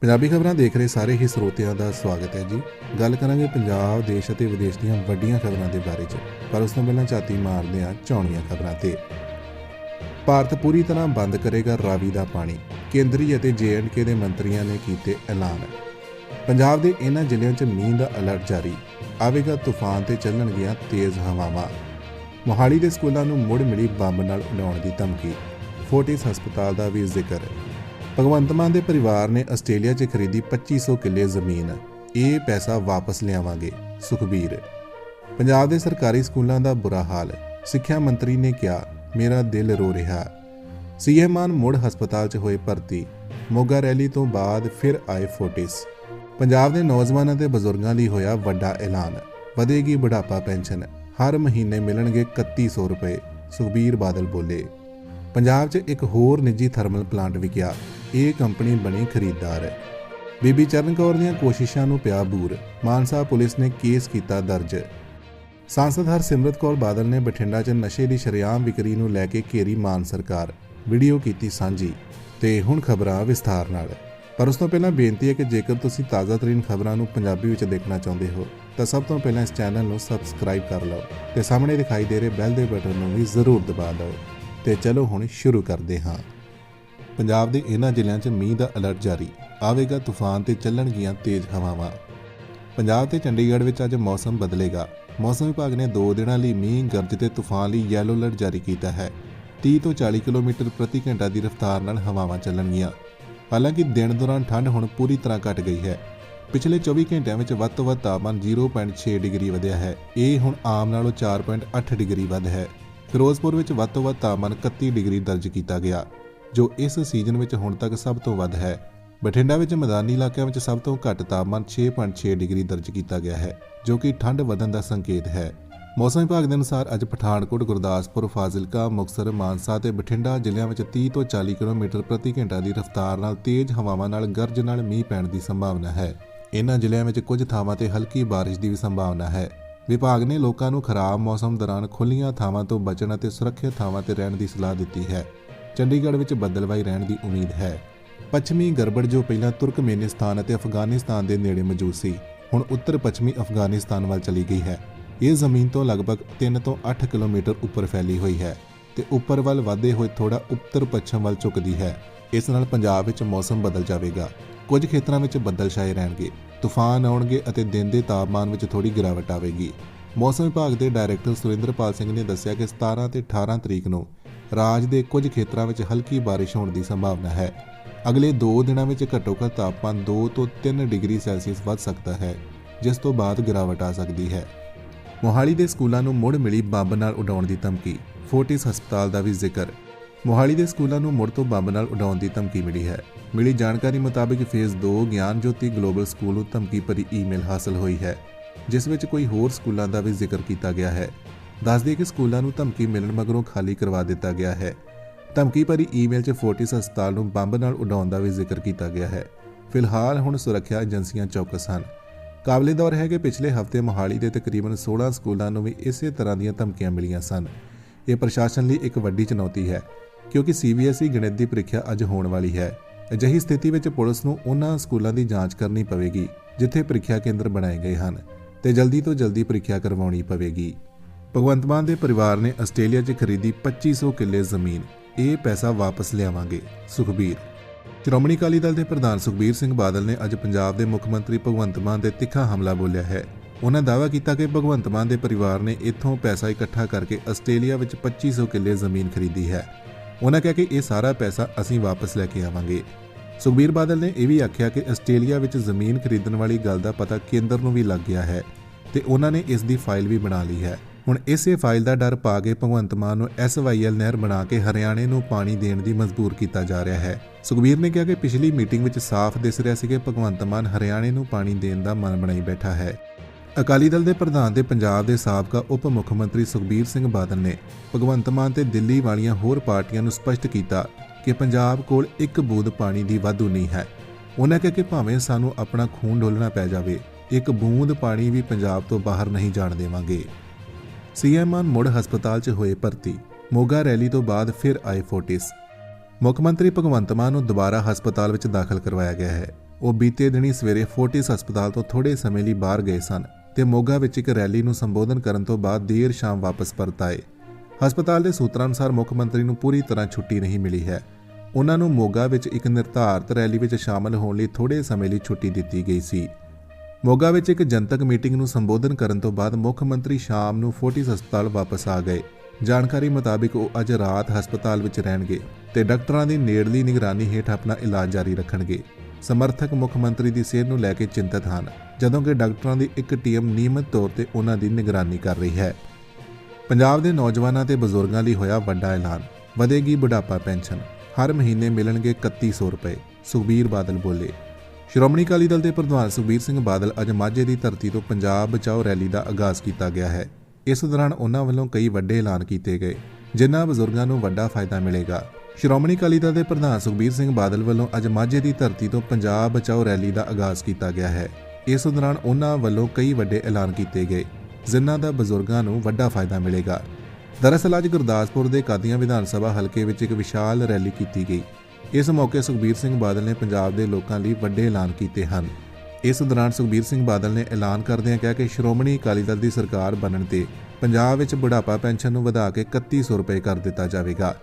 ਪੰਜਾਬੀ ਖਬਰਾਂ ਦੇਖ ਰਹੇ ਸਾਰੇ ਹੀ ਸਰੋਤਿਆਂ ਦਾ ਸਵਾਗਤ ਹੈ ਜੀ। ਗੱਲ ਕਰਾਂਗੇ ਪੰਜਾਬ, ਦੇਸ਼ ਅਤੇ ਵਿਦੇਸ਼ ਦੀਆਂ ਵੱਡੀਆਂ ਖਬਰਾਂ ਦੇ ਬਾਰੇ 'ਚ। ਪਰ ਉਸ ਤੋਂ ਪਹਿਲਾਂ ਝਾਤੀ ਮਾਰਦੇ ਹਾਂ ਚੌਣੀਆਂ ਖਬਰਾਂ ਤੇ। ਭਾਰਤ ਪੂਰੀ ਤਰ੍ਹਾਂ ਬੰਦ ਕਰੇਗਾ ਰਾਵੀ ਦਾ ਪਾਣੀ। ਕੇਂਦਰੀ ਅਤੇ ਕੇ ਦੇ ਮੰਤਰੀਆਂ ਨੇ ਕੀਤੇ ਐਲਾਨ। ਪੰਜਾਬ ਦੇ ਇਹਨਾਂ ਜ਼ਿਲ੍ਹਿਆਂ 'ਚ ਮੀਂਹ ਦਾ ਅਲਰਟ ਜਾਰੀ। ਆਵੇਗਾ ਤੂਫਾਨ ਤੇ ਚੱਲਣਗੀਆਂ ਤੇਜ਼ ਹਵਾਵਾਂ। ਮੋਹਾਲੀ ਦੇ ਸਕੂਲਾਂ ਨੂੰ ਮੁੜ ਮਿਲੀ ਬੰਬ ਨਾਲ ਉਡਾਉਣ ਦੀ ਧਮਕੀ। ਫੋਰਟਿਸ ਹਸਪਤਾਲ ਦਾ ਵੀ ਜ਼ਿਕਰ। ਭਗਵੰਤ ਮਾਨ ਦੇ ਪਰਿਵਾਰ ਨੇ ਆਸਟ੍ਰੇਲੀਆ 'ਚ ਖਰੀਦੀ 2500 ਕਿੱਲੇ ਜ਼ਮੀਨ। ਇਹ ਪੈਸਾ ਵਾਪਸ ਲਿਆਵਾਂਗੇ, ਸੁਖਬੀਰ। ਪੰਜਾਬ ਦੇ ਸਰਕਾਰੀ ਸਕੂਲਾਂ ਦਾ ਬੁਰਾ ਹਾਲ, ਸਿੱਖਿਆ ਮੰਤਰੀ ਨੇ ਕਿਹਾ, ਮੇਰਾ ਦਿਲ ਰੋ ਰਿਹਾ। ਸੀਐਮ ਮਾਨ ਮੁੜ ਹਸਪਤਾਲ 'ਚ ਹੋਏ ਭਰਤੀ, ਮੋਗਾ ਰੈਲੀ ਤੋਂ ਬਾਅਦ ਫਿਰ ਆਏ ਫੋਟਿਸ। ਪੰਜਾਬ ਦੇ ਨੌਜਵਾਨਾਂ ਤੇ ਬਜ਼ੁਰਗਾਂ ਲਈ ਹੋਇਆ ਵੱਡਾ ਐਲਾਨ, ਵਧੇਗੀ ਬੁਢਾਪਾ ਪੈਨਸ਼ਨ, ਹਰ ਮਹੀਨੇ ਮਿਲਣਗੇ 3100 ਰੁਪਏ, ਸੁਖਬੀਰ ਬਾਦਲ ਬੋਲੇ। ਪੰਜਾਬ 'ਚ ਇੱਕ ਹੋਰ ਨਿੱਜੀ ਥਰਮਲ ਪਲਾਂਟ ਵਿਕਿਆ ਇਹ ਕੰਪਨੀ ਬਣੀ ਖਰੀਦਦਾਰ। ਬੀਬੀ ਚਰਨ ਕੌਰ ਦੀਆਂ ਕੋਸ਼ਿਸ਼ਾਂ ਨੂੰ ਪਿਆ ਬੂਰ, ਮਾਨਸਾ ਪੁਲਿਸ ਨੇ ਕੇਸ ਕੀਤਾ ਦਰਜ। ਸਾਂਸਦ ਹਰਸਿਮਰਤ ਕੌਰ ਬਾਦਲ ਨੇ ਬਠਿੰਡਾ 'ਚ ਨਸ਼ੇ ਦੀ ਸ਼ਰੇਆਮ ਵਿਕਰੀ ਨੂੰ ਲੈ ਕੇ ਘੇਰੀ ਮਾਨ ਸਰਕਾਰ। ਵੀਡੀਓ ਕੀਤੀ ਸਾਂਝੀ, ਤੇ ਹੁਣ ਖਬਰਾਂ ਵਿਸਥਾਰ ਨਾਲ। ਪਰ ਉਸ ਤੋਂ ਪਹਿਲਾਂ ਬੇਨਤੀ ਹੈ ਕਿ ਜੇਕਰ ਤੁਸੀਂ ਤਾਜ਼ਾ ਤਰੀਨ ਖਬਰਾਂ ਨੂੰ ਪੰਜਾਬੀ ਵਿੱਚ ਦੇਖਣਾ ਚਾਹੁੰਦੇ ਹੋ, ਤਾਂ ਸਭ ਤੋਂ ਪਹਿਲਾਂ ਇਸ ਚੈਨਲ ਨੂੰ ਸਬਸਕ੍ਰਾਈਬ ਕਰ ਲਓ, ਤੇ ਸਾਹਮਣੇ ਦਿਖਾਈ ਦੇ ਰਹੇ ਬੈਲ ਦੇ ਬਟਨ ਨੂੰ ਵੀ ਜ਼ਰੂਰ ਦਬਾ ਲਓ ਤੇ ਚਲੋ ਹੁਣ ਸ਼ੁਰੂ ਕਰਦੇ ਹਾਂ। ਪੰਜਾਬ ਦੇ ਇਹਨਾਂ ਜ਼ਿਲ੍ਹਿਆਂ 'ਚ ਮੀਂਹ ਦਾ ਅਲਰਟ ਜਾਰੀ। ਆਵੇਗਾ ਤੂਫਾਨ ਤੇ ਚੱਲਣਗੀਆਂ ਤੇਜ਼ ਹਵਾਵਾਂ। ਪੰਜਾਬ ਤੇ ਚੰਡੀਗੜ੍ਹ ਵਿੱਚ ਅੱਜ ਮੌਸਮ ਬਦਲੇਗਾ। ਮੌਸਮ ਵਿਭਾਗ ਨੇ 2 ਦਿਨਾਂ ਲਈ ਮੀਂਹ, ਗਰਜ ਤੇ ਤੂਫਾਨ ਲਈ ਯੈਲੋ ਅਲਰਟ ਜਾਰੀ ਕੀਤਾ ਹੈ। 30 ਤੋਂ 40 ਕਿਲੋਮੀਟਰ ਪ੍ਰਤੀ ਘੰਟਾ ਦੀ ਰਫ਼ਤਾਰ ਨਾਲ ਹਵਾਵਾਂ ਚੱਲਣਗੀਆਂ। ਹਾਲਾਂਕਿ ਦਿਨ ਦੌਰਾਨ ਠੰਡ ਹੁਣ ਪੂਰੀ ਤਰ੍ਹਾਂ ਘਟ ਗਈ ਹੈ। ਪਿਛਲੇ 24 ਘੰਟਿਆਂ ਵਿੱਚ ਵੱਧ ਤੋਂ ਵੱਧ ਤਾਪਮਾਨ 0.6 ਡਿਗਰੀ ਵਧਿਆ ਹੈ। ਇਹ ਹੁਣ ਆਮ ਨਾਲੋਂ 4.8 ਡਿਗਰੀ ਵੱਧ ਹੈ। ਫਿਰੋਜ਼ਪੁਰ ਵਿੱਚ ਵੱਧ ਤੋਂ ਵੱਧ ਤਾਪਮਾਨ 31 ਡਿਗਰੀ ਦਰਜ ਕੀਤਾ ਗਿਆ। ਜੋ ਇਸ ਸੀਜ਼ਨ ਵਿੱਚ ਹੁਣ ਤੱਕ ਸਭ ਤੋਂ ਵੱਧ ਹੈ। ਬਠਿੰਡਾ ਵਿੱਚ ਮੈਦਾਨੀ ਇਲਾਕਿਆਂ ਵਿੱਚ ਸਭ ਤੋਂ ਘੱਟ ਤਾਪਮਾਨ 6.6 ਡਿਗਰੀ ਦਰਜ ਕੀਤਾ ਗਿਆ ਹੈ, ਜੋ ਕਿ ਠੰਡ ਵਧਣ ਦਾ ਸੰਕੇਤ ਹੈ। ਮੌਸਮ ਵਿਭਾਗ ਦੇ ਅਨੁਸਾਰ ਅੱਜ ਪਠਾਨਕੋਟ, ਗੁਰਦਾਸਪੁਰ, ਫਾਜ਼ਿਲਕਾ, ਮੁਕਤਸਰ, ਮਾਨਸਾ ਤੇ ਬਠਿੰਡਾ ਜ਼ਿਲ੍ਹਿਆਂ ਵਿੱਚ 30 ਤੋਂ 40 ਕਿਲੋਮੀਟਰ ਪ੍ਰਤੀ ਘੰਟਾ ਦੀ ਰਫ਼ਤਾਰ ਨਾਲ ਤੇਜ਼ ਹਵਾਵਾਂ ਨਾਲ ਗਰਜ ਨਾਲ ਮੀਂਹ ਪੈਣ ਦੀ ਸੰਭਾਵਨਾ ਹੈ। ਇਨ੍ਹਾਂ ਜ਼ਿਲ੍ਹਿਆਂ ਵਿੱਚ ਕੁਝ ਥਾਵਾਂ ਤੇ ਹਲਕੀ ਬਾਰਿਸ਼ ਦੀ ਵੀ ਸੰਭਾਵਨਾ ਹੈ। ਵਿਭਾਗ ਨੇ ਲੋਕਾਂ ਨੂੰ ਖਰਾਬ ਮੌਸਮ ਦੌਰਾਨ ਖੁੱਲੀਆਂ ਥਾਵਾਂ ਤੋਂ ਬਚਣ ਅਤੇ ਸੁਰੱਖਿਅਤ ਥਾਵਾਂ ਤੇ ਰਹਿਣ ਦੀ ਸਲਾਹ ਦਿੱਤੀ ਹੈ। ਚੰਡੀਗੜ੍ਹ ਵਿੱਚ ਬੱਦਲਵਾਈ ਰਹਿਣ ਦੀ ਉਮੀਦ ਹੈ। ਪੱਛਮੀ ਗੜਬੜ ਜੋ ਪਹਿਲਾਂ ਤੁਰਕਮੇਨਿਸਤਾਨ ਅਤੇ ਅਫਗਾਨਿਸਤਾਨ ਦੇ ਨੇੜੇ ਮੌਜੂਦ ਸੀ, ਹੁਣ ਉੱਤਰ ਪੱਛਮੀ ਅਫਗਾਨਿਸਤਾਨ ਵੱਲ ਚਲੀ ਗਈ ਹੈ। ਇਹ ਜ਼ਮੀਨ ਤੋਂ ਲਗਭਗ 3 ਤੋਂ 8 ਕਿਲੋਮੀਟਰ ਉੱਪਰ ਫੈਲੀ ਹੋਈ ਹੈ ਤੇ ਉੱਪਰ ਵੱਲ ਵਧਦੇ ਹੋਏ ਥੋੜਾ ਉੱਤਰ ਪੱਛਮ ਵੱਲ ਝੁਕਦੀ ਹੈ। ਇਸ ਨਾਲ ਪੰਜਾਬ ਵਿੱਚ ਮੌਸਮ ਬਦਲ ਜਾਵੇਗਾ। ਕੁਝ ਖੇਤਰਾਂ ਵਿੱਚ ਬੱਦਲ ਛਾਏ ਰਹਿਣਗੇ। ਤੂਫਾਨ ਆਉਣਗੇ ਅਤੇ ਦਿਨ ਦੇ ਤਾਪਮਾਨ ਵਿੱਚ ਥੋੜੀ ਗਿਰਾਵਟ ਆਵੇਗੀ। ਮੌਸਮ ਵਿਭਾਗ ਦੇ ਡਾਇਰੈਕਟਰ ਸੁਰਿੰਦਰਪਾਲ ਸਿੰਘ ਨੇ ਦੱਸਿਆ ਕਿ 17 ਤੇ 18 ਤਰੀਕ ਨੂੰ ਰਾਜ ਦੇ ਕੁਝ ਖੇਤਰਾਂ ਵਿੱਚ ਹਲਕੀ ਬਾਰਿਸ਼ ਹੋਣ ਦੀ ਸੰਭਾਵਨਾ ਹੈ। ਅਗਲੇ 2 ਦਿਨਾਂ ਵਿੱਚ ਘੱਟੋ-ਘੱਟ ਤਾਪਮਾਨ 2 ਤੋਂ 3 ਡਿਗਰੀ ਸੈਲਸੀਅਸ ਵੱਧ ਸਕਦਾ ਹੈ, ਜਿਸ ਤੋਂ ਬਾਅਦ ਗਿਰਾਵਟ ਆ ਸਕਦੀ ਹੈ। ਮੋਹਾਲੀ ਦੇ ਸਕੂਲਾਂ ਨੂੰ ਮੁੜ ਮਿਲੀ ਬੰਬ ਨਾਲ ਉਡਾਉਣ ਦੀ ਧਮਕੀ, ਫੋਰਟਿਸ ਹਸਪਤਾਲ ਦਾ ਵੀ ਜ਼ਿਕਰ। ਮੋਹਾਲੀ ਦੇ ਸਕੂਲਾਂ ਨੂੰ ਮੁੜ ਤੋਂ ਬੰਬ ਨਾਲ ਉਡਾਉਣ ਦੀ ਧਮਕੀ ਮਿਲੀ ਹੈ। ਮਿਲੀ ਜਾਣਕਾਰੀ ਮੁਤਾਬਕ ਫੇਜ਼ 2 ਗਿਆਨ ਜੋਤੀ ਗਲੋਬਲ ਸਕੂਲ ਨੂੰ ਧਮਕੀ ਭਰੀ ਈਮੇਲ ਹਾਸਲ ਹੋਈ ਹੈ, ਜਿਸ ਵਿੱਚ ਕੋਈ ਹੋਰ ਸਕੂਲਾਂ ਦਾ ਵੀ ਜ਼ਿਕਰ ਕੀਤਾ ਗਿਆ ਹੈ। ਦੱਸਦੇ ਕਿ ਸਕੂਲਾਂ ਨੂੰ ਧਮਕੀ ਮਿਲਣ ਮਗਰੋਂ ਖਾਲੀ ਕਰਵਾ ਦਿੱਤਾ ਗਿਆ ਹੈ। ਧਮਕੀ ਭਰੀ ਈਮੇਲ 'ਚ ਫੋਰਟਿਸ ਹਸਪਤਾਲ ਨੂੰ ਬੰਬ ਨਾਲ ਉਡਾਉਣ ਦਾ ਵੀ ਜ਼ਿਕਰ ਕੀਤਾ ਗਿਆ ਹੈ। ਫਿਲਹਾਲ ਹੁਣ ਸੁਰੱਖਿਆ ਏਜੰਸੀਆਂ ਚੌਕਸ ਹਨ। ਕਾਬਲੇ ਦੌਰ ਹੈ ਕਿ ਪਿਛਲੇ ਹਫ਼ਤੇ ਮੋਹਾਲੀ ਦੇ ਤਕਰੀਬਨ 16 ਸਕੂਲਾਂ ਨੂੰ ਵੀ ਇਸੇ ਤਰ੍ਹਾਂ ਦੀਆਂ ਧਮਕੀਆਂ ਮਿਲੀਆਂ ਸਨ। ਇਹ ਪ੍ਰਸ਼ਾਸਨ ਲਈ ਇੱਕ ਵੱਡੀ ਚੁਣੌਤੀ ਹੈ, ਕਿਉਂਕਿ ਸੀਬੀਐਸਈ ਗਣਿਤ ਦੀ ਪ੍ਰੀਖਿਆ ਅੱਜ ਹੋਣ ਵਾਲੀ ਹੈ। ਅਜਿਹੀ ਸਥਿਤੀ ਵਿੱਚ ਪੁਲਿਸ ਨੂੰ ਉਹਨਾਂ ਸਕੂਲਾਂ ਦੀ ਜਾਂਚ ਕਰਨੀ ਪਵੇਗੀ, ਜਿੱਥੇ ਪ੍ਰੀਖਿਆ ਕੇਂਦਰ ਬਣਾਏ ਗਏ ਹਨ ਤੇ ਜਲਦੀ ਤੋਂ ਜਲਦੀ ਪ੍ਰੀਖਿਆ ਕਰਵਾਉਣੀ ਪਵੇਗੀ। ਭਗਵੰਤ ਮਾਨ ਦੇ ਪਰਿਵਾਰ ਨੇ ਆਸਟ੍ਰੇਲੀਆ 'ਚ ਖਰੀਦੀ 2500 ਕਿੱਲੇ ਜ਼ਮੀਨ। ਇਹ ਪੈਸਾ ਵਾਪਸ ਲਿਆਵਾਂਗੇ, ਸੁਖਬੀਰ। ਸ਼੍ਰੋਮਣੀ ਅਕਾਲੀ ਦਲ ਦੇ ਪ੍ਰਧਾਨ ਸੁਖਬੀਰ ਸਿੰਘ ਬਾਦਲ ਨੇ ਅੱਜ ਪੰਜਾਬ ਦੇ ਮੁੱਖ ਮੰਤਰੀ ਭਗਵੰਤ ਮਾਨ ਦੇ ਤਿੱਖਾ ਹਮਲਾ ਬੋਲਿਆ ਹੈ। ਉਹਨਾਂ ਦਾਅਵਾ ਕੀਤਾ ਕਿ ਭਗਵੰਤ ਮਾਨ ਦੇ ਪਰਿਵਾਰ ਨੇ ਇੱਥੋਂ ਪੈਸਾ ਇਕੱਠਾ ਕਰਕੇ ਆਸਟ੍ਰੇਲੀਆ ਵਿੱਚ 2500 ਕਿੱਲੇ ਜ਼ਮੀਨ ਖਰੀਦੀ ਹੈ। ਉਹਨਾਂ ਕਿਹਾ ਕਿ ਇਹ ਸਾਰਾ ਪੈਸਾ ਅਸੀਂ ਵਾਪਸ ਲੈ ਕੇ ਆਵਾਂਗੇ। ਸੁਖਬੀਰ ਬਾਦਲ ਨੇ ਇਹ ਵੀ ਆਖਿਆ ਕਿ ਆਸਟ੍ਰੇਲੀਆ ਵਿੱਚ ਜ਼ਮੀਨ ਖਰੀਦਣ ਵਾਲੀ ਗੱਲ ਦਾ ਪਤਾ ਕੇਂਦਰ ਨੂੰ ਵੀ ਲੱਗ ਗਿਆ ਹੈ ਤੇ ਉਹਨਾਂ ਨੇ ਇਸ ਦੀ ਫਾਈਲ ਵੀ ਬਣਾ ਲਈ ਹੈ। ਹੁਣ ਇਸੇ ਫਾਈਲ ਦਾ ਡਰ ਪਾ ਕੇ ਭਗਵੰਤ ਮਾਨ ਨੂੰ ਐਸਵਾਈਐਲ ਨਹਿਰ ਬਣਾ ਕੇ ਹਰਿਆਣੇ ਨੂੰ ਪਾਣੀ ਦੇਣ ਦੀ ਮਜਬੂਰ ਕੀਤਾ ਜਾ ਰਿਹਾ ਹੈ। ਸੁਖਬੀਰ ਨੇ ਕਿਹਾ ਕਿ ਪਿਛਲੀ ਮੀਟਿੰਗ ਵਿੱਚ ਸਾਫ਼ ਦਿਸ ਰਿਹਾ ਸੀ ਕਿ ਭਗਵੰਤ ਮਾਨ ਹਰਿਆਣੇ ਨੂੰ ਪਾਣੀ ਦੇਣ ਦਾ ਮਨ ਬਣਾਈ ਬੈਠਾ ਹੈ। ਅਕਾਲੀ ਦਲ ਦੇ ਪ੍ਰਧਾਨ ਤੇ ਪੰਜਾਬ ਦੇ ਸਾਬਕਾ ਉਪ ਮੁੱਖ ਮੰਤਰੀ ਸੁਖਬੀਰ ਸਿੰਘ ਬਾਦਲ ਨੇ ਭਗਵੰਤ ਮਾਨ ਤੇ ਦਿੱਲੀ ਵਾਲੀਆਂ ਹੋਰ ਪਾਰਟੀਆਂ ਨੂੰ ਸਪਸ਼ਟ ਕੀਤਾ ਕਿ ਪੰਜਾਬ ਕੋਲ ਇੱਕ ਬੂੰਦ ਪਾਣੀ ਦੀ ਵਾਧੂ ਨਹੀਂ ਹੈ। ਉਹਨਾਂ ਕਿਹਾ ਕਿ ਭਾਵੇਂ ਸਾਨੂੰ ਆਪਣਾ ਖੂਨ ਡੋਲਣਾ ਪੈ ਜਾਵੇ, ਇੱਕ ਬੂੰਦ ਪਾਣੀ ਵੀ ਪੰਜਾਬ ਤੋਂ ਬਾਹਰ ਨਹੀਂ ਜਾਣ ਦੇਵਾਂਗੇ। ਸੀਐਮ ਮਾਨ ਮੁੜ ਹਸਪਤਾਲ 'ਚ ਹੋਏ ਭਰਤੀ, ਮੋਗਾ ਰੈਲੀ ਤੋਂ ਬਾਅਦ ਫਿਰ ਆਏ ਫੋਰਟਿਸ। ਮੁੱਖ ਮੰਤਰੀ ਭਗਵੰਤ ਮਾਨ ਨੂੰ ਦੁਬਾਰਾ ਹਸਪਤਾਲ ਵਿੱਚ ਦਾਖਲ ਕਰਵਾਇਆ ਗਿਆ ਹੈ। ਉਹ ਬੀਤੇ ਦਿਨੀ ਸਵੇਰੇ ਫੋਰਟਿਸ ਹਸਪਤਾਲ ਤੋਂ ਥੋੜੇ ਸਮੇਂ ਲਈ ਬਾਹਰ ਗਏ ਸਨ ਤੇ ਮੋਗਾ ਵਿੱਚ ਇੱਕ ਰੈਲੀ ਨੂੰ ਸੰਬੋਧਨ ਕਰਨ ਤੋਂ ਬਾਅਦ ਦੇਰ ਸ਼ਾਮ ਵਾਪਸ ਪਰਤ ਆਏ। ਹਸਪਤਾਲ ਦੇ ਸੂਤਰਾਂ ਅਨੁਸਾਰ ਮੁੱਖ ਮੰਤਰੀ ਨੂੰ ਪੂਰੀ ਤਰ੍ਹਾਂ ਛੁੱਟੀ ਨਹੀਂ ਮਿਲੀ ਹੈ। ਉਹਨਾਂ ਨੂੰ ਮੋਗਾ ਵਿੱਚ ਇੱਕ ਨਿਰਧਾਰਤ ਰੈਲੀ ਵਿੱਚ ਸ਼ਾਮਲ ਹੋਣ ਲਈ ਥੋੜੇ ਸਮੇਂ ਲਈ ਛੁੱਟੀ ਦਿੱਤੀ ਗਈ ਸੀ। ਮੋਗਾ ਵਿੱਚ ਇੱਕ ਜਨਤਕ ਮੀਟਿੰਗ ਨੂੰ ਸੰਬੋਧਨ ਕਰਨ ਤੋਂ ਬਾਅਦ ਮੁੱਖ ਮੰਤਰੀ ਸ਼ਾਮ ਨੂੰ ਫੋਰਟਿਸ ਹਸਪਤਾਲ ਵਾਪਸ ਆ ਗਏ। ਜਾਣਕਾਰੀ ਮੁਤਾਬਿਕ ਉਹ ਅੱਜ ਰਾਤ ਹਸਪਤਾਲ ਵਿੱਚ ਰਹਿਣਗੇ ਤੇ ਡਾਕਟਰਾਂ ਦੀ ਨੇੜਲੀ ਨਿਗਰਾਨੀ ਹੇਠ ਆਪਣਾ ਇਲਾਜ ਜਾਰੀ ਰੱਖਣਗੇ। ਸਮਰਥਕ ਮੁੱਖ ਮੰਤਰੀ ਦੀ ਸਿਹਤ ਨੂੰ ਲੈ ਕੇ ਚਿੰਤਤ ਹਨ, ਜਦੋਂ ਕਿ ਡਾਕਟਰਾਂ ਦੀ ਇੱਕ ਟੀਮ ਨਿਯਮਤ ਤੌਰ ਤੇ ਉਹਨਾਂ ਦੀ ਨਿਗਰਾਨੀ ਕਰ ਰਹੀ ਹੈ। ਪੰਜਾਬ ਦੇ ਨੌਜਵਾਨਾਂ ਤੇ ਬਜ਼ੁਰਗਾਂ ਲਈ ਹੋਇਆ ਵੱਡਾ ਐਲਾਨ, ਵਧੇਗੀ ਬੁਢਾਪਾ ਪੈਨਸ਼ਨ, ਹਰ ਮਹੀਨੇ ਮਿਲਣਗੇ 3100 ਰੁਪਏ, ਸੁਖਬੀਰ ਬਾਦਲ ਬੋਲੇ। ਸ਼੍ਰੋਮਣੀ ਅਕਾਲੀ ਦਲ ਦੇ ਪ੍ਰਧਾਨ ਸੁਖਬੀਰ ਸਿੰਘ ਬਾਦਲ ਅੱਜ ਮਾਝੇ ਦੀ ਧਰਤੀ ਤੋਂ ਪੰਜਾਬ ਬਚਾਓ ਰੈਲੀ ਦਾ ਆਗਾਜ਼ ਕੀਤਾ ਗਿਆ ਹੈ। ਇਸ ਦੌਰਾਨ ਉਹਨਾਂ ਵੱਲੋਂ ਕਈ ਵੱਡੇ ਐਲਾਨ ਕੀਤੇ ਗਏ, ਜਿਨ੍ਹਾਂ ਬਜ਼ੁਰਗਾਂ ਨੂੰ ਵੱਡਾ ਫਾਇਦਾ ਮਿਲੇਗਾ। ਸ਼੍ਰੋਮਣੀ ਅਕਾਲੀ ਦਲ ਦੇ ਪ੍ਰਧਾਨ ਸੁਖਬੀਰ ਸਿੰਘ ਬਾਦਲ ਵੱਲੋਂ ਅੱਜ ਮਾਝੇ ਦੀ ਧਰਤੀ ਤੋਂ ਪੰਜਾਬ ਬਚਾਓ ਰੈਲੀ ਦਾ ਆਗਾਜ਼ ਕੀਤਾ ਗਿਆ ਹੈ। ਇਸ ਦੌਰਾਨ ਉਹਨਾਂ ਵੱਲੋਂ ਕਈ ਵੱਡੇ ਐਲਾਨ ਕੀਤੇ ਗਏ, ਜਿਨ੍ਹਾਂ ਦਾ ਬਜ਼ੁਰਗਾਂ ਨੂੰ ਵੱਡਾ ਫਾਇਦਾ ਮਿਲੇਗਾ। ਦਰਅਸਲ ਅੱਜ ਗੁਰਦਾਸਪੁਰ ਦੇ ਕਾਦੀਆਂ ਵਿਧਾਨ ਸਭਾ ਹਲਕੇ ਵਿੱਚ ਇੱਕ ਵਿਸ਼ਾਲ ਰੈਲੀ ਕੀਤੀ ਗਈ। ਇਸ ਮੌਕੇ ਸੁਖਬੀਰ ਸਿੰਘ ਬਾਦਲ ਨੇ ਪੰਜਾਬ ਦੇ ਲੋਕਾਂ ਲਈ ਵੱਡੇ ਐਲਾਨ ਕੀਤੇ ਹਨ। ਇਸ ਦੌਰਾਨ ਸੁਖਬੀਰ ਸਿੰਘ ਬਾਦਲ ਨੇ ਐਲਾਨ ਕਰਦਿਆਂ ਕਿਹਾ ਕਿ ਸ਼੍ਰੋਮਣੀ ਅਕਾਲੀ ਦਲ ਦੀ ਸਰਕਾਰ ਬਣਨ ਤੇ ਪੰਜਾਬ ਵਿੱਚ ਬੁਢਾਪਾ ਪੈਨਸ਼ਨ ਨੂੰ ਵਧਾ ਕੇ 3100 ਰੁਪਏ ਕਰ ਦਿੱਤਾ ਜਾਵੇਗਾ।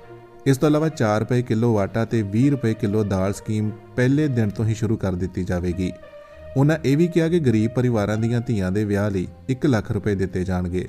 ਇਸ ਤੋਂ ਇਲਾਵਾ 4 ਰੁਪਏ ਕਿਲੋ ਆਟਾ ਤੇ 20 ਰੁਪਏ ਕਿਲੋ ਦਾਲ ਸਕੀਮ ਪਹਿਲੇ ਦਿਨ ਤੋਂ ਹੀ ਸ਼ੁਰੂ ਕਰ ਦਿੱਤੀ ਜਾਵੇਗੀ। ਉਹਨਾਂ ਇਹ ਵੀ ਕਿਹਾ ਕਿ ਗਰੀਬ ਪਰਿਵਾਰਾਂ ਦੀਆਂ ਧੀਆਂ ਦੇ ਵਿਆਹ ਲਈ 1 ਲੱਖ ਰੁਪਏ ਦਿੱਤੇ ਜਾਣਗੇ।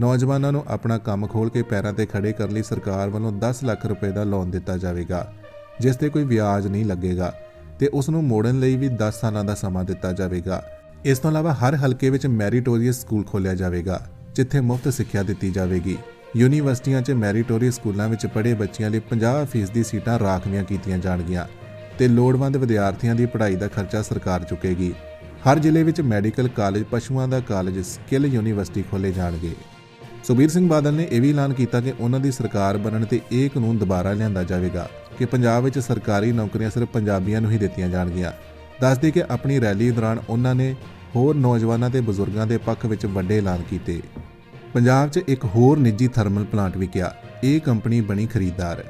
ਨੌਜਵਾਨਾਂ ਨੂੰ ਆਪਣਾ ਕੰਮ ਖੋਲ ਕੇ ਪੈਰਾਂ ਤੇ ਖੜੇ ਕਰਨ ਲਈ ਸਰਕਾਰ ਵੱਲੋਂ 10 ਲੱਖ ਰੁਪਏ ਦਾ ਲੋਨ ਦਿੱਤਾ ਜਾਵੇਗਾ। ਜਿਸ ਤੇ ਕੋਈ ਵਿਆਜ ਨਹੀਂ ਲੱਗੇਗਾ ਤੇ ਉਸ ਨੂੰ ਮੋੜਨ ਲਈ ਵੀ 10 ਸਾਲਾਂ ਦਾ ਸਮਾਂ ਦਿੱਤਾ ਜਾਵੇਗਾ। ਇਸ ਤੋਂ ਇਲਾਵਾ ਹਰ ਹਲਕੇ ਵਿੱਚ ਮੈਰੀਟੋਰੀਅਸ ਸਕੂਲ ਖੋਲ੍ਹਿਆ ਜਾਵੇਗਾ, ਜਿੱਥੇ ਮੁਫਤ ਸਿੱਖਿਆ ਦਿੱਤੀ ਜਾਵੇਗੀ। ਯੂਨੀਵਰਸਿਟੀਆਂ 'ਚ ਮੈਰੀਟੋਰੀਅਸ ਸਕੂਲਾਂ ਵਿੱਚ ਪੜ੍ਹੇ ਬੱਚਿਆਂ ਲਈ 50% ਦੀ ਸੀਟਾਂ ਰਾਖਵੀਆਂ ਕੀਤੀਆਂ ਜਾਣਗੀਆਂ ਤੇ ਲੋੜਵੰਦ ਵਿਦਿਆਰਥੀਆਂ ਦੀ ਪੜ੍ਹਾਈ ਦਾ ਖਰਚਾ ਸਰਕਾਰ ਚੁੱਕੇਗੀ। ਹਰ ਜ਼ਿਲ੍ਹੇ ਵਿੱਚ ਮੈਡੀਕਲ ਕਾਲਜ, ਪਸ਼ੂਆਂ ਦਾ ਕਾਲਜ, ਸਕਿੱਲ ਯੂਨੀਵਰਸਿਟੀ ਖੋਲ੍ਹੇ ਜਾਣਗੇ। ਸੁਖਬੀਰ ਸਿੰਘ ਬਾਦਲ ਨੇ ਇਹ ਵੀ ਐਲਾਨ ਕੀਤਾ ਕਿ ਉਹਨਾਂ ਦੀ ਸਰਕਾਰ ਬਣਨ ਤੇ ਇਹ ਕਾਨੂੰਨ ਦੁਬਾਰਾ ਲਿਆਂਦਾ ਜਾਵੇਗਾ ਕਿ ਪੰਜਾਬ ਵਿੱਚ ਸਰਕਾਰੀ ਨੌਕਰੀਆਂ ਸਿਰਫ ਪੰਜਾਬੀਆਂ ਨੂੰ ਹੀ ਦਿੱਤੀਆਂ ਜਾਣਗੀਆਂ। ਦੱਸਦੇ ਕਿ ਆਪਣੀ ਰੈਲੀ ਦੌਰਾਨ ਉਹਨਾਂ ਨੇ ਹੋਰ ਨੌਜਵਾਨਾਂ ਤੇ ਬਜ਼ੁਰਗਾਂ ਦੇ ਪੱਖ ਵਿੱਚ ਵੱਡੇ ਐਲਾਨ ਕੀਤੇ। ਪੰਜਾਬ 'ਚ ਇੱਕ ਹੋਰ ਨਿੱਜੀ ਥਰਮਲ ਪਲਾਂਟ ਵੀ ਵਿਕਿਆ ਇਹ ਕੰਪਨੀ ਬਣੀ ਖਰੀਦਦਾਰ।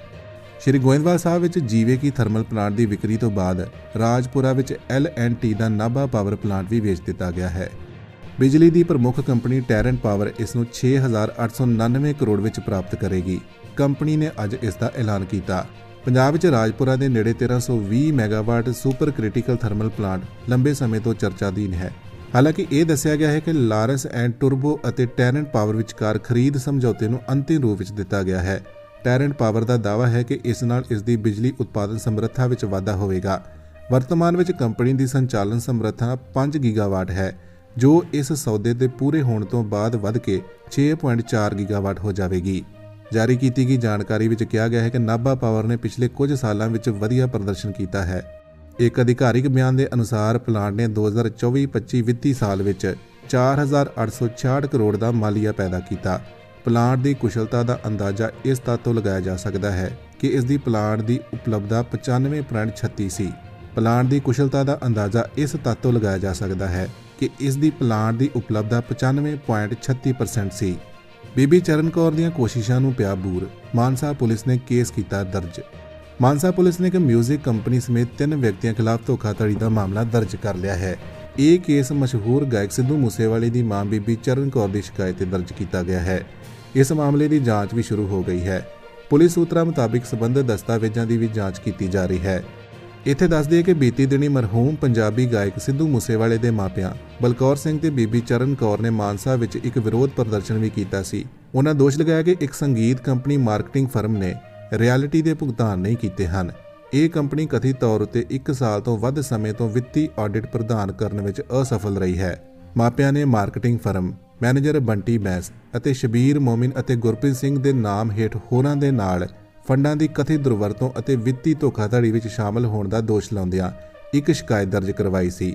ਸ਼੍ਰੀ ਗੋਇੰਦਵਾਲ ਸਾਹਿਬ ਵਿੱਚ ਜੀਵੇ ਕੀ ਥਰਮਲ ਪਲਾਂਟ ਦੀ ਵਿਕਰੀ ਤੋਂ ਬਾਅਦ ਰਾਜਪੁਰਾ ਵਿੱਚ ਐੱਲ ਐਂਡ ਟੀ ਦਾ ਨਾਭਾ ਪਾਵਰ ਪਲਾਂਟ ਵੀ ਵੇਚ ਦਿੱਤਾ ਗਿਆ ਹੈ। ਬਿਜਲੀ ਦੀ ਪ੍ਰਮੁੱਖ ਕੰਪਨੀ ਟੈਰਨ ਪਾਵਰ ਇਸ ਨੂੰ 6899 ਕਰੋੜ ਵਿੱਚ ਪ੍ਰਾਪਤ ਕਰੇਗੀ। ਕੰਪਨੀ ਨੇ ਅੱਜ ਇਸ ਦਾ ਐਲਾਨ ਕੀਤਾ। ਪੰਜਾਬ ਵਿੱਚ ਰਾਜਪੁਰਾ ਦੇ ਨੇੜੇ 1320 megawatt super critical thermal plant ਲੰਬੇ ਸਮੇਂ ਤੋਂ ਚਰਚਾਧੀਨ ਹੈ। ਹਾਲਾਂਕਿ ਇਹ ਦੱਸਿਆ ਗਿਆ ਹੈ ਕਿ ਲਾਰੈਂਸ ਐਂਡ ਟੁਰਬੋ ਅਤੇ ਟੈਰੈਂਟ ਪਾਵਰ ਵਿਚਕਾਰ ਖਰੀਦ ਸਮਝੌਤੇ ਨੂੰ ਅੰਤਿਮ ਰੂਪ ਵਿੱਚ ਦਿੱਤਾ ਗਿਆ ਹੈ। ਟੈਰੈਂਟ ਪਾਵਰ ਦਾ ਦਾਅਵਾ ਹੈ ਕਿ ਇਸ ਨਾਲ ਇਸ ਦੀ ਬਿਜਲੀ ਉਤਪਾਦਨ ਸਮਰੱਥਾ ਵਿੱਚ ਵਾਧਾ ਹੋਵੇਗਾ। ਵਰਤਮਾਨ ਵਿੱਚ ਕੰਪਨੀ ਦੀ ਸੰਚਾਲਨ ਸਮਰੱਥਾ 5 ਗੀਗਾਵਾਟ ਹੈ। ਜੋ ਇਸ ਸੌਦੇ ਦੇ ਪੂਰੇ ਹੋਣ ਤੋਂ ਬਾਅਦ ਵੱਧ ਕੇ 6.4 ਗੀਗਾਵਾਟ ਹੋ ਜਾਵੇਗੀ। ਜਾਰੀ ਕੀਤੀ ਗਈ ਜਾਣਕਾਰੀ ਵਿੱਚ ਕਿਹਾ ਗਿਆ ਹੈ ਕਿ ਨਾਭਾ ਪਾਵਰ ਨੇ ਪਿਛਲੇ ਕੁਝ ਸਾਲਾਂ ਵਿੱਚ ਵਧੀਆ ਪ੍ਰਦਰਸ਼ਨ ਕੀਤਾ ਹੈ। ਇੱਕ ਅਧਿਕਾਰਿਕ ਬਿਆਨ ਦੇ ਅਨੁਸਾਰ ਪਲਾਂਟ ਨੇ 2024-25 ਵਿੱਤੀ ਸਾਲ ਵਿੱਚ 4866 ਕਰੋੜ ਦਾ ਮਾਲੀਆ ਪੈਦਾ ਕੀਤਾ। ਪਲਾਂਟ ਦੀ ਕੁਸ਼ਲਤਾ ਦਾ ਅੰਦਾਜ਼ਾ ਇਸ ਤੱਤ ਤੋਂ ਲਗਾਇਆ ਜਾ ਸਕਦਾ ਹੈ ਕਿ ਇਸ ਦੀ ਪਲਾਂਟ ਦੀ ਉਪਲਬਧਤਾ 95.36 ਸੀ। ਪਲਾਂਟ ਦੀ ਕੁਸ਼ਲਤਾ ਦਾ ਅੰਦਾਜ਼ਾ ਇਸ ਤੱਤ ਤੋਂ ਲਗਾਇਆ ਜਾ ਸਕਦਾ ਹੈ। ਕਿ ਇਸ ਦੀ ਪਲਾਂਟ ਦੀ ਉਪਲਬਧਤਾ 95.36% ਸੀ। ਬੀਬੀ ਚਰਨ ਕੌਰ ਦੀਆਂ ਕੋਸ਼ਿਸ਼ਾਂ ਨੂੰ ਪਿਆ ਬੂਰ, ਮਾਨਸਾ ਪੁਲਿਸ ਨੇ ਕੇਸ ਕੀਤਾ ਦਰਜ। ਮਾਨਸਾ ਪੁਲਿਸ ਨੇ ਇੱਕ 뮤직 ਕੰਪਨੀ ਸਮੇਤ ਤਿੰਨ ਵਿਅਕਤੀਆਂ ਖਿਲਾਫ ਧੋਖਾਧੜੀ ਦਾ ਮਾਮਲਾ ਦਰਜ ਕਰ ਲਿਆ ਹੈ। ਇਹ ਕੇਸ ਮਸ਼ਹੂਰ ਗਾਇਕ ਸਿੱਧੂ ਮੂਸੇਵਾਲੇ ਦੀ ਮਾਂ ਬੀਬੀ ਚਰਨ ਕੌਰ ਦੀ ਸ਼ਿਕਾਇਤ ਤੇ ਦਰਜ ਕੀਤਾ ਗਿਆ ਹੈ। ਇਸ ਮਾਮਲੇ ਦੀ ਜਾਂਚ ਵੀ ਸ਼ੁਰੂ ਹੋ ਗਈ ਹੈ। ਪੁਲਿਸ ਸੂਤਰਾਂ ਮੁਤਾਬਿਕ ਸਬੰਧਤ ਦਸਤਾਵੇਜ਼ਾਂ ਦੀ ਵੀ ਜਾਂਚ ਕੀਤੀ ਜਾ ਰਹੀ ਹੈ। ਇੱਥੇ ਦੱਸਦੀ ਹੈ ਕਿ ਬੀਤੀ ਦਿਨੀ ਮਰਹੂਮ ਪੰਜਾਬੀ ਗਾਇਕ ਸਿੱਧੂ ਮੂਸੇਵਾਲੇ ਦੇ ਮਾਪਿਆਂ ਬਲਕੌਰ ਸਿੰਘ ਤੇ ਬੀਬੀ ਚਰਨ ਕੌਰ ਨੇ ਮਾਨਸਾ ਵਿੱਚ ਇੱਕ ਵਿਰੋਧ ਪ੍ਰਦਰਸ਼ਨ ਵੀ ਕੀਤਾ ਸੀ। ਉਹਨਾਂ ਦੋਸ਼ ਲਗਾਇਆ ਕਿ ਇੱਕ ਸੰਗੀਤ ਕੰਪਨੀ ਮਾਰਕੀਟਿੰਗ ਫਰਮ ਨੇ ਰਿਐਲਿਟੀ ਦੇ ਭੁਗਤਾਨ ਨਹੀਂ ਕੀਤੇ ਹਨ। ਇਹ ਕੰਪਨੀ ਕਥਿਤ ਤੌਰ ਉੱਤੇ 1 ਸਾਲ ਤੋਂ ਵੱਧ ਸਮੇਂ ਤੋਂ ਵਿੱਤੀ ਆਡਿਟ ਪ੍ਰਦਾਨ ਕਰਨ ਵਿੱਚ ਅਸਫਲ ਰਹੀ ਹੈ। ਮਾਪਿਆਂ ਨੇ marketing firm manager Bunty Bains ਅਤੇ ਸ਼ਬੀਰ ਮੋਮਿਨ ਅਤੇ ਗੁਰਪ੍ਰੀਤ ਸਿੰਘ ਦੇ ਨਾਮ ਹੇਠ ਹੋਰਾਂ ਦੇ ਨਾਲ ਫੰਡਾਂ ਦੀ ਕਥਿਤ ਦੁਰਵਰਤੋਂ ਅਤੇ ਵਿੱਤੀ ਧੋਖਾਧੜੀ ਵਿੱਚ ਸ਼ਾਮਲ ਹੋਣ ਦਾ ਦੋਸ਼ ਲਾਉਂਦਿਆਂ ਇੱਕ ਸ਼ਿਕਾਇਤ ਦਰਜ ਕਰਵਾਈ ਸੀ।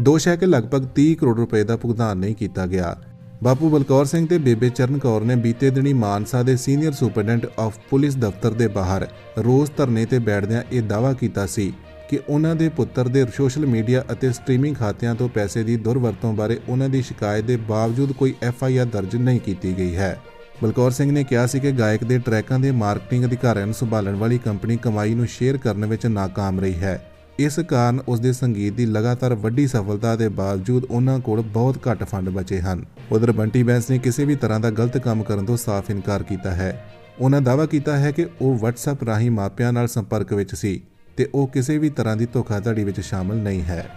ਦੋਸ਼ ਹੈ ਕਿ ਲਗਭਗ 30 ਕਰੋੜ ਰੁਪਏ ਦਾ ਭੁਗਤਾਨ ਨਹੀਂ ਕੀਤਾ ਗਿਆ। ਬਾਪੂ ਬਲਕੌਰ ਸਿੰਘ ਤੇ ਬੇਬੇ ਚਰਨ ਕੌਰ ਨੇ ਬੀਤੇ ਦਿਨੀ ਮਾਨਸਾ ਦੇ ਸੀਨੀਅਰ ਸੁਪਰਡੈਂਟ ਆਫ ਪੁਲਿਸ ਦਫ਼ਤਰ ਦੇ ਬਾਹਰ ਰੋਜ਼ ਧਰਨੇ ਤੇ ਬੈਠਦਿਆਂ ਇਹ ਦਾਅਵਾ ਕੀਤਾ ਸੀ ਕਿ ਉਹਨਾਂ ਦੇ ਪੁੱਤਰ ਦੇ ਸੋਸ਼ਲ ਮੀਡੀਆ ਅਤੇ ਸਟ੍ਰੀਮਿੰਗ ਖਾਤਿਆਂ ਤੋਂ ਪੈਸੇ ਦੀ ਦੁਰਵਰਤੋਂ ਬਾਰੇ ਉਹਨਾਂ ਦੀ ਸ਼ਿਕਾਇਤ ਦੇ ਬਾਵਜੂਦ ਕੋਈ ਐਫ ਆਈ ਆਰ ਦਰਜ ਨਹੀਂ ਕੀਤੀ ਗਈ ਹੈ। ਬਲਕੌਰ ਸਿੰਘ ਨੇ ਕਿਹਾ ਸੀ ਕਿ ਗਾਇਕ ਦੇ ਟਰੈਕਾਂ ਦੇ ਮਾਰਕੀਟਿੰਗ ਅਧਿਕਾਰਾਂ ਨੂੰ ਸੰਭਾਲਣ ਵਾਲੀ ਕੰਪਨੀ ਕਮਾਈ ਨੂੰ ਸ਼ੇਅਰ ਕਰਨ ਵਿੱਚ ناکਾਮ ਰਹੀ ਹੈ। ਇਸ ਕਾਰਨ ਉਸ ਦੇ ਸੰਗੀਤ ਦੀ ਲਗਾਤਾਰ ਵੱਡੀ ਸਫਲਤਾ ਦੇ ਬਾਵਜੂਦ ਉਹਨਾਂ ਕੋਲ ਬਹੁਤ ਘੱਟ ਫੰਡ ਬਚੇ ਹਨ। ਉਧਰ ਬੰਟੀ ਬੈਂਸ ਨੇ ਕਿਸੇ ਵੀ ਤਰ੍ਹਾਂ ਦਾ ਗਲਤ ਕੰਮ ਕਰਨ ਤੋਂ ਸਾਫ਼ ਇਨਕਾਰ ਕੀਤਾ ਹੈ। ਉਹਨਾਂ ਦਾਅਵਾ ਕੀਤਾ ਹੈ ਕਿ ਉਹ WhatsApp ਰਾਹੀਂ ਮਾਪਿਆਂ ਨਾਲ ਸੰਪਰਕ ਵਿੱਚ ਸੀ ਤੇ ਉਹ ਕਿਸੇ ਵੀ ਤਰ੍ਹਾਂ ਦੀ ਧੋਖਾਧੜੀ ਵਿੱਚ ਸ਼ਾਮਲ ਨਹੀਂ ਹੈ।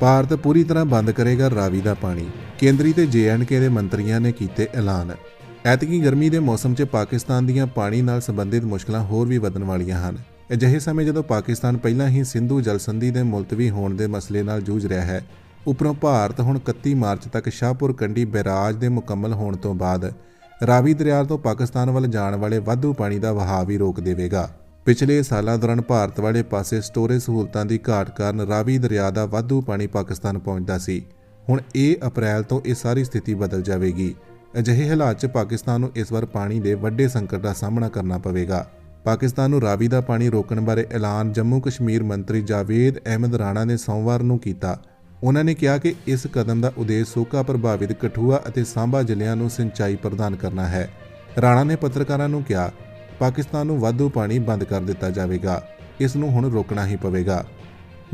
ਭਾਰਤ ਪੂਰੀ ਤਰ੍ਹਾਂ ਬੰਦ ਕਰੇਗਾ ਰਾਵੀ ਦਾ ਪਾਣੀ। ਕੇਂਦਰੀ ਤੇ ਜੇਐਂਡਕੇ ਦੇ ਮੰਤਰੀਆਂ ਨੇ ਕੀਤੇ ਐਲਾਨ। ਐਤਕੀ ਗਰਮੀ ਦੇ ਮੌਸਮ 'ਚ ਪਾਕਿਸਤਾਨ ਦੀਆਂ ਪਾਣੀ ਨਾਲ ਸੰਬੰਧਿਤ ਮੁਸ਼ਕਲਾਂ ਹੋਰ ਵੀ ਵਧਣ ਵਾਲੀਆਂ ਹਨ। ਅਜਿਹੇ ਸਮੇਂ ਜਦੋਂ ਪਾਕਿਸਤਾਨ ਪਹਿਲਾਂ ਹੀ ਸਿੰਧੂ ਜਲ ਸੰਧੀ ਦੇ ਮੁਲਤਵੀ ਹੋਣ ਦੇ ਮਸਲੇ ਨਾਲ ਜੂਝ ਰਿਹਾ ਹੈ, ਉੱਪਰੋਂ ਭਾਰਤ ਹੁਣ 31 ਮਾਰਚ ਤੱਕ ਸ਼ਾਹਪੁਰ ਕੰਡੀ ਬੈਰਾਜ ਦੇ ਮੁਕੰਮਲ ਹੋਣ ਤੋਂ ਬਾਅਦ ਰਾਵੀ ਦਰਿਆ ਤੋਂ ਪਾਕਿਸਤਾਨ ਵੱਲ ਜਾਣ ਵਾਲੇ ਵਾਧੂ ਪਾਣੀ ਦਾ ਵਹਾਅ ਵੀ ਰੋਕ ਦੇਵੇਗਾ। ਪਿਛਲੇ ਸਾਲਾਂ ਦੌਰਾਨ ਭਾਰਤ ਵਾਲੇ ਪਾਸੇ ਸਟੋਰੇਜ ਸਹੂਲਤਾਂ ਦੀ ਘਾਟ ਕਾਰਨ ਰਾਵੀ ਦਰਿਆ ਦਾ ਵਾਧੂ ਪਾਣੀ ਪਾਕਿਸਤਾਨ ਪਹੁੰਚਦਾ ਸੀ। ਹੁਣ ਇਹ ਅਪ੍ਰੈਲ ਤੋਂ ਇਹ ਸਾਰੀ ਸਥਿਤੀ ਬਦਲ ਜਾਵੇਗੀ। ਅਜਿਹੇ ਹਾਲਾਤ 'ਚ ਪਾਕਿਸਤਾਨ ਨੂੰ ਇਸ ਵਾਰ ਪਾਣੀ ਦੇ ਵੱਡੇ ਸੰਕਟ ਦਾ ਸਾਹਮਣਾ ਕਰਨਾ ਪਵੇਗਾ। ਪਾਕਿਸਤਾਨ ਨੂੰ ਰਾਵੀ ਦਾ ਪਾਣੀ ਰੋਕਣ ਬਾਰੇ ਐਲਾਨ ਜੰਮੂ ਕਸ਼ਮੀਰ ਮੰਤਰੀ ਜਾਵੇਦ ਅਹਿਮਦ ਰਾਣਾ ਨੇ ਸੋਮਵਾਰ ਨੂੰ ਕੀਤਾ। ਉਹਨਾਂ ਨੇ ਕਿਹਾ ਕਿ ਇਸ ਕਦਮ ਦਾ ਉਦੇਸ਼ ਸੋਕਾ ਪ੍ਰਭਾਵਿਤ ਕਠੂਆ ਅਤੇ ਸਾਂਬਾ ਜ਼ਿਲ੍ਹਿਆਂ ਨੂੰ ਸਿੰਚਾਈ ਪ੍ਰਦਾਨ ਕਰਨਾ ਹੈ। ਰਾਣਾ ਨੇ ਪੱਤਰਕਾਰਾਂ ਨੂੰ ਕਿਹਾ, ਪਾਕਿਸਤਾਨ ਨੂੰ ਵਾਧੂ ਪਾਣੀ ਬੰਦ ਕਰ ਦਿੱਤਾ ਜਾਵੇਗਾ। ਇਸ ਨੂੰ ਹੁਣ ਰੋਕਣਾ ਹੀ ਪਵੇਗਾ।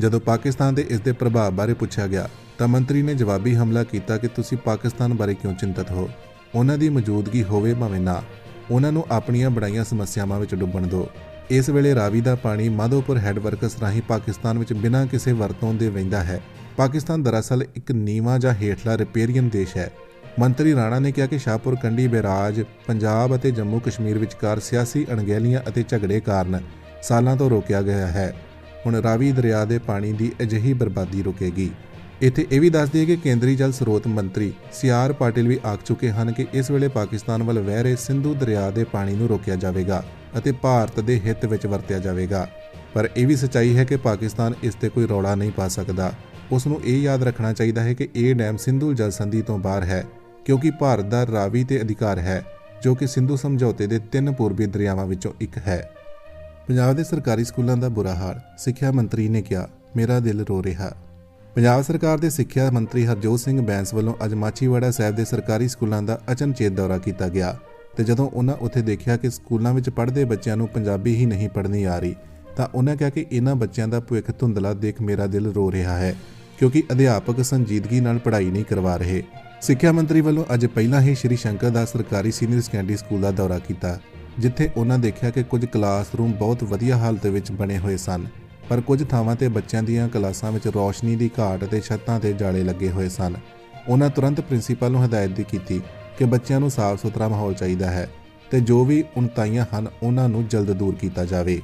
ਜਦੋਂ ਪਾਕਿਸਤਾਨ ਦੇ ਇਸ ਦੇ ਪ੍ਰਭਾਵ ਬਾਰੇ ਪੁੱਛਿਆ ਗਿਆ, ਤਾਂ ਮੰਤਰੀ ਨੇ ਜਵਾਬੀ ਹਮਲਾ ਕੀਤਾ ਕਿ ਤੁਸੀਂ ਪਾਕਿਸਤਾਨ ਬਾਰੇ ਕਿਉਂ ਚਿੰਤਤ ਹੋ? ਉਹਨਾਂ ਦੀ ਮੌਜੂਦਗੀ ਹੋਵੇ ਭਾਵੇਂ ਨਾ, ਉਹਨਾਂ ਨੂੰ ਆਪਣੀਆਂ ਬੜਾਈਆਂ ਸਮੱਸਿਆਵਾਂ ਵਿੱਚ ਡੁੱਬਣ ਦਿਓ। ਇਸ ਵੇਲੇ ਰਾਵੀ ਦਾ ਪਾਣੀ ਮਾਧੋਪੁਰ ਹੈੱਡਵਰਕਸ ਰਾਹੀਂ ਪਾਕਿਸਤਾਨ ਵਿੱਚ ਬਿਨਾਂ ਕਿਸੇ ਵਰਤੋਂ ਦੇ ਵਹਿੰਦਾ ਹੈ। ਪਾਕਿਸਤਾਨ ਦਰਅਸਲ ਇੱਕ ਨੀਵਾਂ ਜਾਂ ਹੇਠਲਾ ਰਿਪੇਰੀਅਨ ਦੇਸ਼ ਹੈ। ਮੰਤਰੀ ਰਾਣਾ ਨੇ ਕਿਹਾ ਕਿ ਸ਼ਾਹਪੁਰ ਕੰਡੀ ਬੈਰਾਜ, ਪੰਜਾਬ ਅਤੇ ਜੰਮੂ ਕਸ਼ਮੀਰ ਵਿਚਕਾਰ ਸਿਆਸੀ ਅਣਗਹਿਲੀਆਂ ਅਤੇ ਝਗੜੇ ਕਾਰਨ ਸਾਲਾਂ ਤੋਂ ਰੋਕਿਆ ਗਿਆ ਹੈ। ਹੁਣ ਰਾਵੀ ਦਰਿਆ ਦੇ ਪਾਣੀ ਦੀ ਅਜਿਹੀ ਬਰਬਾਦੀ ਰੁਕੇਗੀ। ਇੱਥੇ ਇਹ ਵੀ ਦੱਸ ਦਈਏ ਕਿ ਕੇਂਦਰੀ ਜਲ ਸਰੋਤ ਮੰਤਰੀ ਸੀਆਰ ਪਾਟਿਲ ਵੀ ਆਖ ਚੁੱਕੇ ਹਨ ਕਿ ਇਸ ਵੇਲੇ ਪਾਕਿਸਤਾਨ ਵੱਲ ਵਹਿ ਰਹੇ ਸਿੰਧੂ ਦਰਿਆ ਦੇ ਪਾਣੀ ਨੂੰ ਰੋਕਿਆ ਜਾਵੇਗਾ ਅਤੇ ਭਾਰਤ ਦੇ ਹਿੱਤ ਵਿੱਚ ਵਰਤਿਆ ਜਾਵੇਗਾ। ਪਰ ਇਹ ਵੀ ਸੱਚਾਈ ਹੈ ਕਿ ਪਾਕਿਸਤਾਨ ਇਸ ਤੇ ਕੋਈ ਰੌਲਾ ਨਹੀਂ ਪਾ ਸਕਦਾ। ਉਸ ਨੂੰ ਇਹ ਯਾਦ ਰੱਖਣਾ ਚਾਹੀਦਾ ਹੈ ਕਿ ਇਹ ਡੈਮ ਸਿੰਧੂ ਜਲ ਸੰਧੀ ਤੋਂ ਬਾਹਰ ਹੈ, ਕਿਉਂਕਿ ਭਾਰਤ ਦਾ ਰਾਵੀ ਤੇ ਅਧਿਕਾਰ ਹੈ, ਜੋ ਕਿ ਸਿੰਧੂ ਸਮਝੌਤੇ ਦੇ ਤਿੰਨ ਪੂਰਬੀ ਦਰਿਆਵਾਂ ਵਿੱਚੋਂ ਇੱਕ ਹੈ। ਪੰਜਾਬ ਦੇ ਸਰਕਾਰੀ ਸਕੂਲਾਂ ਦਾ ਬੁਰਾ ਹਾਲ, ਸਿੱਖਿਆ ਮੰਤਰੀ ਨੇ ਕਿਹਾ, ਮੇਰਾ ਦਿਲ ਰੋ ਰਿਹਾ। ਪੰਜਾਬ ਸਰਕਾਰ ਦੇ ਸਿੱਖਿਆ ਮੰਤਰੀ ਹਰਜੋਤ ਸਿੰਘ ਬੈਂਸ ਵੱਲੋਂ ਅੱਜ ਮਾਚੀਵਾੜਾ ਸਾਹਿਬ ਦੇ ਸਰਕਾਰੀ ਸਕੂਲਾਂ ਦਾ ਅਚਨਚੇਤ ਦੌਰਾ ਕੀਤਾ ਗਿਆ ਤੇ ਜਦੋਂ ਉਹਨਾਂ ਉੱਥੇ ਦੇਖਿਆ ਕਿ ਸਕੂਲਾਂ ਵਿੱਚ ਪੜ੍ਹਦੇ ਬੱਚਿਆਂ ਨੂੰ ਪੰਜਾਬੀ ਹੀ ਨਹੀਂ ਪੜ੍ਹਨੀ ਆ ਰਹੀ, ਤਾਂ ਉਹਨਾਂ ਕਿਹਾ ਕਿ ਇਹਨਾਂ ਬੱਚਿਆਂ ਦਾ ਭਵਿੱਖ ਧੁੰਦਲਾ ਦੇਖ ਮੇਰਾ ਦਿਲ ਰੋ ਰਿਹਾ ਹੈ, ਕਿਉਂਕਿ ਅਧਿਆਪਕ ਸੰਜੀਦਗੀ ਨਾਲ ਪੜ੍ਹਾਈ ਨਹੀਂ ਕਰਵਾ ਰਹੇ। ਸਿੱਖਿਆ ਮੰਤਰੀ ਵੱਲੋਂ ਅੱਜ ਪਹਿਲਾਂ ਹੀ ਸ਼੍ਰੀ ਸ਼ੰਕਰ ਦਾਸ ਸਰਕਾਰੀ ਸੀਨੀਅਰ ਸੈਕੰਡਰੀ ਸਕੂਲ ਦਾ ਦੌਰਾ ਕੀਤਾ। ਜਿੱਥੇ ਉਹਨਾਂ ਦੇਖਿਆ ਕਿ ਕੁਝ ਕਲਾਸਰੂਮ ਬਹੁਤ ਵਧੀਆ ਹਾਲਤ ਵਿੱਚ ਬਣੇ ਹੋਏ ਸਨ, ਪਰ ਕੁਝ ਥਾਵਾਂ ਤੇ ਬੱਚਿਆਂ ਦੀਆਂ ਕਲਾਸਾਂ ਵਿੱਚ ਰੌਸ਼ਨੀ ਦੀ ਘਾਟ ਅਤੇ ਛੱਤਾਂ ਤੇ ਜਾਲੇ ਲੱਗੇ ਹੋਏ ਸਨ। ਉਹਨਾਂ ਤੁਰੰਤ ਪ੍ਰਿੰਸੀਪਲ ਨੂੰ ਹਦਾਇਤ ਦੀ ਕੀਤੀ ਕਿ ਬੱਚਿਆਂ ਨੂੰ ਸਾਫ਼ ਸੁਥਰਾ ਮਾਹੌਲ ਚਾਹੀਦਾ ਹੈ ਤੇ ਜੋ ਵੀ ਉਣਤਾਈਆਂ ਹਨ, ਉਹਨਾਂ ਨੂੰ ਜਲਦ ਦੂਰ ਕੀਤਾ ਜਾਵੇ।